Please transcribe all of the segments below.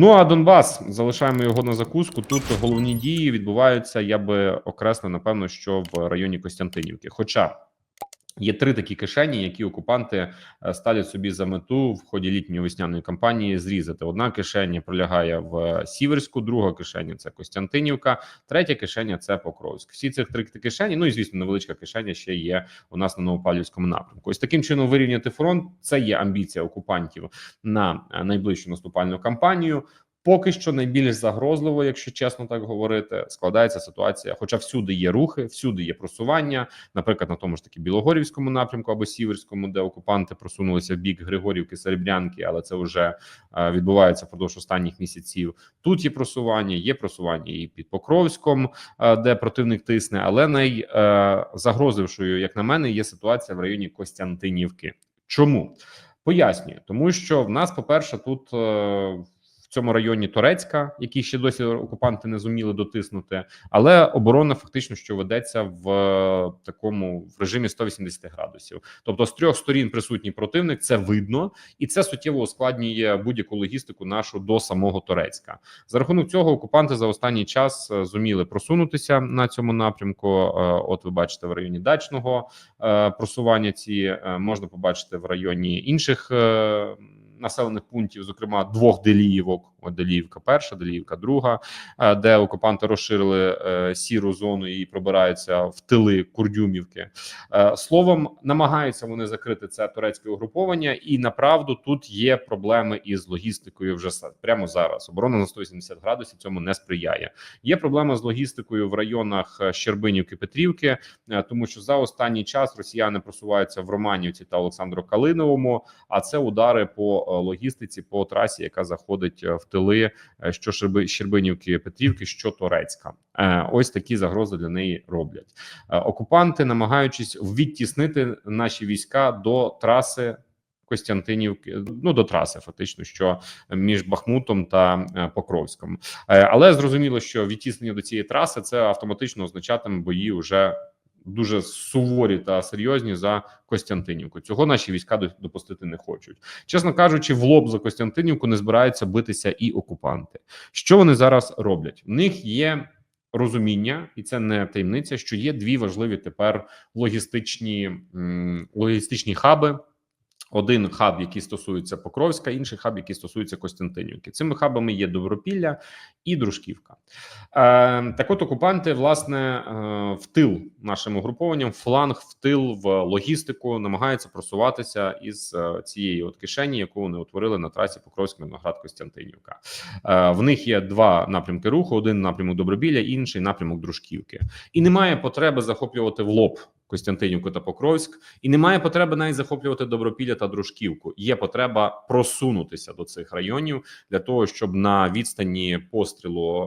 Ну а Донбас залишаємо його на закуску. Тут головні дії відбуваються. Я би окреслив, напевно, що в районі Костянтинівки. Хоча є три такі кишені, які окупанти е, ставлять собі за мету в ході літньої весняної кампанії зрізати. Одна кишеня пролягає в Сіверську, друга кишеня це Костянтинівка, третя кишеня це Покровськ. Всі цих три кишені. Ну і звісно, невеличка кишеня ще є у нас на Новопавлівському напрямку. Ось таким чином вирівняти фронт. Це є амбіція окупантів на е, найближчу наступальну кампанію. Поки що найбільш загрозливо, якщо чесно так говорити, складається ситуація. Хоча всюди є рухи, всюди є просування. Наприклад, на тому ж таки Білогорівському напрямку або Сіверському, де окупанти просунулися в бік Григорівки, Серебрянки, але це вже е, відбувається впродовж останніх місяців. Тут є просування, є просування і під Покровськом, е, де противник тисне. Але найзагрозлившою, як на мене, є ситуація в районі Костянтинівки. Чому пояснюю, тому що в нас, по перше, тут. Цьому районі Торецька, який ще досі окупанти не зуміли дотиснути, але оборона фактично що ведеться в е, такому в режимі 180 градусів. Тобто з трьох сторін присутній противник, це видно, і це суттєво ускладнює будь-яку логістику нашу до самого Торецька. За рахунок цього окупанти за останній час е, зуміли просунутися на цьому напрямку. Е, От ви бачите в районі дачного просування. Ці можна побачити в районі інших. Населених пунктів, зокрема двох деліївок, от перша, Деліївка друга, е, де окупанти розширили е, сіру зону і пробираються в тили Курдюмівки. Е, Словом, намагаються вони закрити це турецьке угруповання, і направду тут є проблеми із логістикою. Вже прямо зараз. Оборона на 180 градусів цьому не сприяє. Є проблема з логістикою в районах Щербинівки, Петрівки, тому що за останній час росіяни просуваються в Романівці та Олександро-Калиновому. А це удари по логістиці по трасі, яка заходить в тили, е, що Щерби- Щербинівки, Петрівки, що Торецька. Е, Ось такі загрози для неї роблять. Е, Окупанти, намагаючись відтіснити наші війська до траси. Костянтинівки, ну до траси, фактично, що між Бахмутом та Покровськом, але зрозуміло, що відтіснення до цієї траси це автоматично означатиме бої вже дуже суворі та серйозні за Костянтинівку. Цього наші війська до- допустити не хочуть. Чесно кажучи, в лоб за Костянтинівку не збираються битися і окупанти. Що вони зараз роблять? В них є розуміння, і це не таємниця, що є дві важливі тепер логістичні, логістичні хаби. Один хаб, який стосується Покровська, інший хаб, який стосується Костянтинівки. Цими хабами є Добропілля і Дружківка. Е, так, от окупанти, власне, е, в тил нашим угрупованням, фланг в тил в логістику намагаються просуватися із е, цієї от кишені, яку вони утворили на трасі Покровська Виноград Костянтинівка. Е, в них є два напрямки руху: один напрямок Добробілля, інший напрямок Дружківки. І немає потреби захоплювати в лоб. Костянтинівку та Покровськ, і немає потреби навіть захоплювати Добропілля та Дружківку. Є потреба просунутися до цих районів для того, щоб на відстані пострілу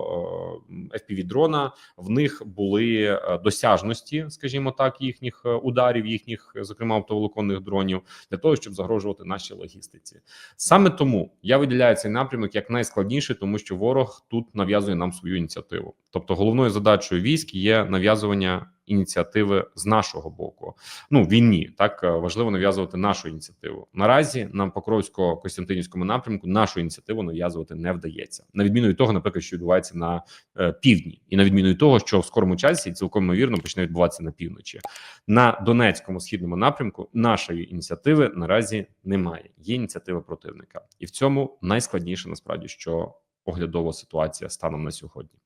е, fpv дрона в них були е, досяжності, скажімо так, їхніх е, ударів, їхніх, зокрема оптоволоконних дронів, для того, щоб загрожувати нашій логістиці. Саме тому я виділяю цей напрямок як найскладніший, тому що ворог тут нав'язує нам свою ініціативу. Тобто, головною задачею військ є нав'язування ініціативи з нашого боку. Ну війні так е, важливо нав'язувати нашу ініціативу. Наразі нам Покровсько-Костянтинівському напрямку нашу ініціативу нав'язувати не вдається, на відміну від того, наприклад, що відбувається на е, півдні, і на відміну від того, що в скорому часі цілком ймовірно почне відбуватися на півночі. На Донецькому східному напрямку нашої ініціативи наразі немає. Є ініціатива противника, і в цьому найскладніше насправді що оглядова ситуація станом на сьогодні.